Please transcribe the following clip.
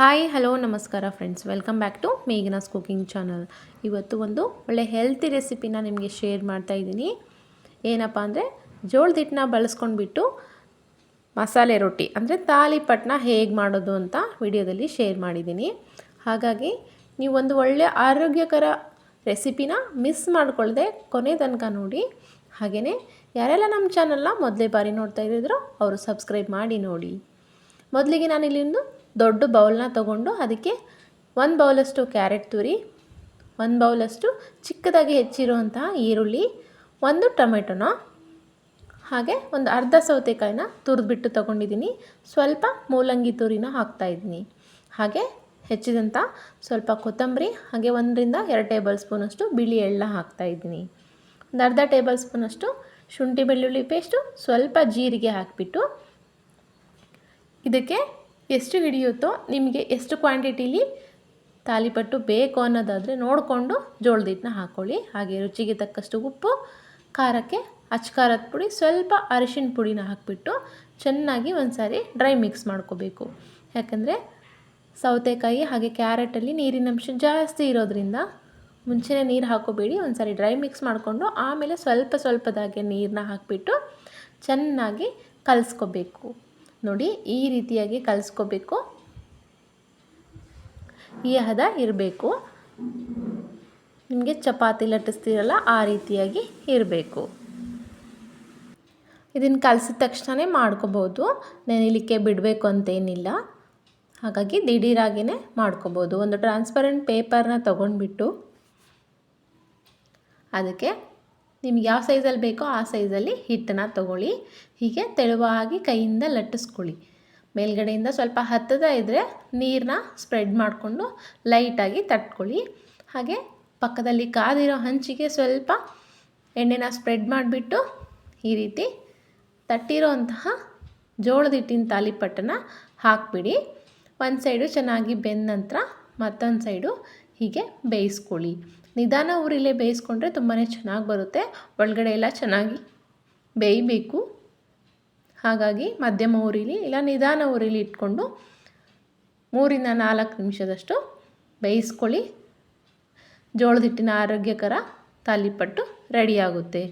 Hi hello ನಮಸ್ಕಾರ friends welcome back to Meghana's cooking channel ಇವತ್ತು ಒಂದು ಒಳ್ಳೆ ಹೆಲ್ತಿ ರೆಸಿಪಿನ ನಿಮಗೆ ಶೇರ್ ಮಾಡ್ತಾ ಇದ್ದೀನಿ. ಏನಪ್ಪ ಅಂದರೆ, ಜೋಳದ ಹಿಟ್ಟನ್ನ ಬಳಸ್ಕೊಂಡ್ಬಿಟ್ಟು ಮಸಾಲೆ ರೊಟ್ಟಿ, ಅಂದರೆ ತಾಲಿಪಟ್ಟನ್ನ ಹೇಗೆ ಮಾಡೋದು ಅಂತ ವಿಡಿಯೋದಲ್ಲಿ ಶೇರ್ ಮಾಡಿದ್ದೀನಿ. ಹಾಗಾಗಿ, ನೀವು ಒಂದು ಒಳ್ಳೆ ಆರೋಗ್ಯಕರ ರೆಸಿಪಿನ ಮಿಸ್ ಮಾಡ್ಕೊಳ್ಳದೆ ಕೊನೆ ತನಕ ನೋಡಿ. ಹಾಗೆಯೇ ಯಾರೆಲ್ಲ ನಮ್ಮ ಚಾನಲ್ನ ಮೊದಲೇ ಬಾರಿ ನೋಡ್ತಾ ಇದ್ದಿದ್ರು ಅವರು ಸಬ್ಸ್ಕ್ರೈಬ್ ಮಾಡಿ ನೋಡಿ. ಮೊದಲಿಗೆ ನಾನಿಲ್ಲಿಂದು ದೊಡ್ಡ ಬೌಲ್ನ ತಗೊಂಡು ಅದಕ್ಕೆ ಒಂದು ಬೌಲಷ್ಟು ಕ್ಯಾರೆಟ್ ತುರಿ, ಒಂದು ಬೌಲಷ್ಟು ಚಿಕ್ಕದಾಗಿ ಹೆಚ್ಚಿರುವಂತಹ ಈರುಳ್ಳಿ, ಒಂದು ಟೊಮೆಟೊನ, ಹಾಗೆ ಒಂದು ಅರ್ಧ ಸೌತೆಕಾಯಿನ ತುರಿದ್ಬಿಟ್ಟು ತೊಗೊಂಡಿದ್ದೀನಿ. ಸ್ವಲ್ಪ ಮೂಲಂಗಿ ತುರಿನ ಹಾಕ್ತಾಯಿದ್ದೀನಿ ಹಾಗೆ ಹೆಚ್ಚಿದಂಥ ಸ್ವಲ್ಪ ಕೊತ್ತಂಬರಿ, ಹಾಗೆ ಒಂದರಿಂದ ಎರಡು ಟೇಬಲ್ ಸ್ಪೂನಷ್ಟು ಬಿಳಿ ಎಳ್ಳ ಹಾಕ್ತಾಯಿದ್ದೀನಿ ಒಂದು ಅರ್ಧ ಟೇಬಲ್ ಸ್ಪೂನಷ್ಟು ಶುಂಠಿ ಬೆಳ್ಳುಳ್ಳಿ ಪೇಸ್ಟು, ಸ್ವಲ್ಪ ಜೀರಿಗೆ ಹಾಕಿಬಿಟ್ಟು ಇದಕ್ಕೆ ಎಷ್ಟು ಹಿಡಿಯುತ್ತೋ ನಿಮಗೆ ಎಷ್ಟು ಕ್ವಾಂಟಿಟೀಲಿ ತಾಲಿಪಟ್ಟು ಬೇಕು ಅನ್ನೋದಾದರೆ ನೋಡಿಕೊಂಡು ಜೋಳದ ಹಿಟ್ಟನ್ನ ಹಾಕ್ಕೊಳ್ಳಿ ಹಾಗೆ ರುಚಿಗೆ ತಕ್ಕಷ್ಟು ಉಪ್ಪು, ಖಾರಕ್ಕೆ ಅಚ್ಕಾರದ ಪುಡಿ, ಸ್ವಲ್ಪ ಅರಿಶಿನ ಪುಡಿನ ಹಾಕಿಬಿಟ್ಟು ಚೆನ್ನಾಗಿ ಒಂದು ಸಾರಿ ಡ್ರೈ ಮಿಕ್ಸ್ ಮಾಡ್ಕೋಬೇಕು. ಯಾಕಂದರೆ ಸೌತೆಕಾಯಿ ಹಾಗೆ ಕ್ಯಾರೆಟಲ್ಲಿ ನೀರಿನ ಅಂಶ ಜಾಸ್ತಿ ಇರೋದ್ರಿಂದ ಮುಂಚೆನೇ ನೀರು ಹಾಕೋಬೇಡಿ ಒಂದು ಸಾರಿ ಡ್ರೈ ಮಿಕ್ಸ್ ಮಾಡಿಕೊಂಡು ಆಮೇಲೆ ಸ್ವಲ್ಪ ಸ್ವಲ್ಪದಾಗೆ ನೀರನ್ನ ಹಾಕಿಬಿಟ್ಟು ಚೆನ್ನಾಗಿ ಕಲಿಸ್ಕೋಬೇಕು. ನೋಡಿ ಈ ರೀತಿಯಾಗಿ ಕಲಿಸ್ಕೋಬೇಕು. ಈ ಹದ ಇರಬೇಕು. ನಿಮಗೆ ಚಪಾತಿ ಲಟ್ಟಿಸ್ತೀರಲ್ಲ ಆ ರೀತಿಯಾಗಿ ಇರಬೇಕು. ಇದನ್ನು ಕಲಸಿದ ತಕ್ಷಣವೇ ಮಾಡ್ಕೋಬೋದು. ನೆನಿಲಿಕ್ಕೆ ಬಿಡಬೇಕು ಅಂತೇನಿಲ್ಲ. ಹಾಗಾಗಿ ದಿಢೀರಾಗಿಯೇ ಮಾಡ್ಕೋಬೋದು. ಒಂದು ಟ್ರಾನ್ಸ್ಪರೆಂಟ್ ಪೇಪರ್ನ ತೊಗೊಂಡ್ಬಿಟ್ಟು ಅದಕ್ಕೆ ನಿಮ್ಗೆ ಯಾವ ಸೈಜಲ್ಲಿ ಬೇಕೋ ಆ ಸೈಜಲ್ಲಿ ಹಿಟ್ಟನ್ನು ತಗೊಳ್ಳಿ. ಹೀಗೆ ತೆಳುವಾಗಿ ಕೈಯಿಂದ ಲಟ್ಟಿಸ್ಕೊಳ್ಳಿ. ಮೇಲ್ಗಡೆಯಿಂದ ಸ್ವಲ್ಪ ಹತ್ತದ ಇದ್ದರೆ ನೀರನ್ನ ಸ್ಪ್ರೆಡ್ ಮಾಡಿಕೊಂಡು ಲೈಟಾಗಿ ತಟ್ಕೊಳ್ಳಿ. ಹಾಗೆ ಪಕ್ಕದಲ್ಲಿ ಕಾದಿರೋ ಹಂಚಿಗೆ ಸ್ವಲ್ಪ ಎಣ್ಣೆನ ಸ್ಪ್ರೆಡ್ ಮಾಡಿಬಿಟ್ಟು ಈ ರೀತಿ ತಟ್ಟಿರೋ ಅಂತಹ ಜೋಳದ ಹಿಟ್ಟಿನ ತಾಲಿಪಟ್ಟನ್ನು ಹಾಕಿಬಿಡಿ. ಒಂದು ಸೈಡು ಚೆನ್ನಾಗಿ ಬೆಂದ ನಂತರ ಮತ್ತೊಂದು ಸೈಡು ಹೀಗೆ ಬೇಯಿಸ್ಕೊಳ್ಳಿ. ನಿಧಾನ ಊರಿಲೇ ಬೇಯಿಸ್ಕೊಂಡ್ರೆ ತುಂಬಾ ಚೆನ್ನಾಗಿ ಬರುತ್ತೆ. ಒಳಗಡೆ ಎಲ್ಲ ಚೆನ್ನಾಗಿ ಬೇಯಬೇಕು. ಹಾಗಾಗಿ ಮಧ್ಯಮ ಊರಿಲಿ ಇಲ್ಲ ನಿಧಾನ ಊರಿಲಿ ಇಟ್ಕೊಂಡು ಮೂರಿಂದ ನಾಲ್ಕು ನಿಮಿಷದಷ್ಟು ಬೇಯಿಸ್ಕೊಳ್ಳಿ. ಜೋಳದ ಹಿಟ್ಟಿನ ಆರೋಗ್ಯಕರ ತಾಲಿಪಟ್ಟು ರೆಡಿಯಾಗುತ್ತೆ